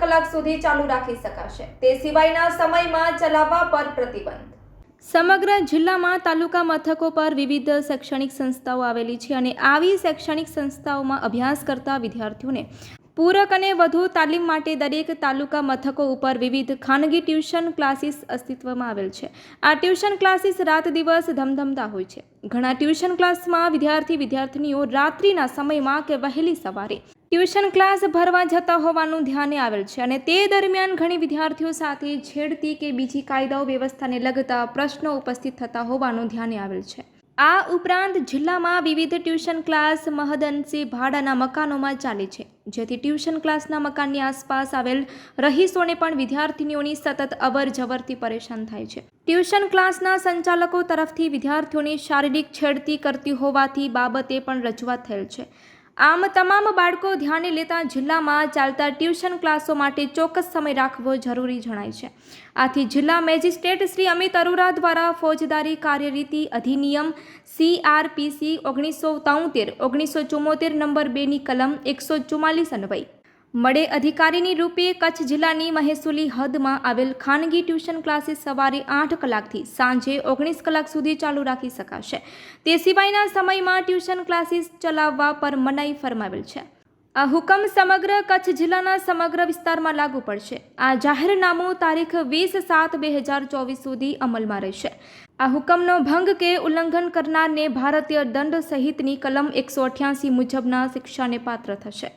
કલાક સુધી ચાલુ રાખી શકાશે. તે સિવાયના સમયમાં ચલાવવા પર પ્રતિબંધ. સમગ્ર જિલ્લામાં તાલુકા મથકો પર વિવિધ શૈક્ષણિક સંસ્થાઓ આવેલી છે અને આવી શૈક્ષણિક સંસ્થાઓમાં અભ્યાસ કરતા વિદ્યાર્થીઓને પૂરક અને વધુ તાલીમ માટે દરેક તાલુકા મથકો ઉપર વિવિધ ખાનગી ટ્યુશન ક્લાસીસ અસ્તિત્વમાં આવેલ છે. આ ટ્યુશન ક્લાસીસ રાત દિવસ ધમધમતા હોય છે. ઘણા ટ્યુશન ક્લાસમાં વિદ્યાર્થી વિદ્યાર્થીનીઓ રાત્રિના સમયમાં કે વહેલી સવારે ટ્યુશન ક્લાસ ભરવા જતા હોવાનું ધ્યાને આવેલ છે અને તે દરમિયાન ઘણી વિદ્યાર્થીઓ સાથે છેડતી કે બીજી કાયદાઓ વ્યવસ્થાને લગતા પ્રશ્નો ઉપસ્થિત થતા હોવાનું ધ્યાને આવેલ છે. આ ઉપરાંત જિલ્લામાં વિવિધ ટ્યુશન ક્લાસ મહદઅંશે ભાડાના મકાનોમાં ચાલે છે. જેથી ટ્યુશન ક્લાસના મકાનની આસપાસ આવેલ રહીશોને પણ વિદ્યાર્થીનીઓની સતત અવર જવરથી પરેશાન થાય છે. ટ્યુશન ક્લાસના સંચાલકો તરફથી વિદ્યાર્થીઓની શારીરિક છેડતી કરતી હોવાથી બાબતે પણ રજૂઆત થયેલ છે. આમ તમામ બાળકો ધ્યાને લેતા જિલ્લામાં ચાલતા ટ્યુશન ક્લાસો માટે ચોક્કસ સમય રાખવો જરૂરી જણાય છે. આથી જિલ્લા મેજિસ્ટ્રેટ શ્રી અમિત અરોરા દ્વારા ફોજદારી કાર્યરીતિ અધિનિયમ સીઆરપીસી ઓગણીસો તોતેર, ઓગણીસો ચુમ્મોતેર નંબર બેની કલમ એકસો ચુમ્માલીસ અન્વયે મળે અધિકારીની રૂપે કચ્છ જિલ્લાની મહેસૂલી હદમાં આવેલ ખાનગી ટ્યુશન ક્લાસીસ સવારે આઠ કલાકથી સાંજે ઓગણીસ કલાક સુધી ચાલુ રાખી શકાશે. તે સિવાયના સમયમાં ટ્યુશન ક્લાસીસ ચલાવવા પર મનાઈ ફરમાવેલ છે. આ હુકમ સમગ્ર કચ્છ જિલ્લાના સમગ્ર વિસ્તારમાં લાગુ પડશે. આ જાહેરનામું તારીખ વીસ સાત બે હજાર ચોવીસ સુધી અમલમાં રહેશે. આ હુકમનો ભંગ કે ઉલ્લંઘન કરનારને ભારતીય દંડ સહિતની કલમ એકસો અઠ્યાસી મુજબના શિક્ષાને પાત્ર થશે.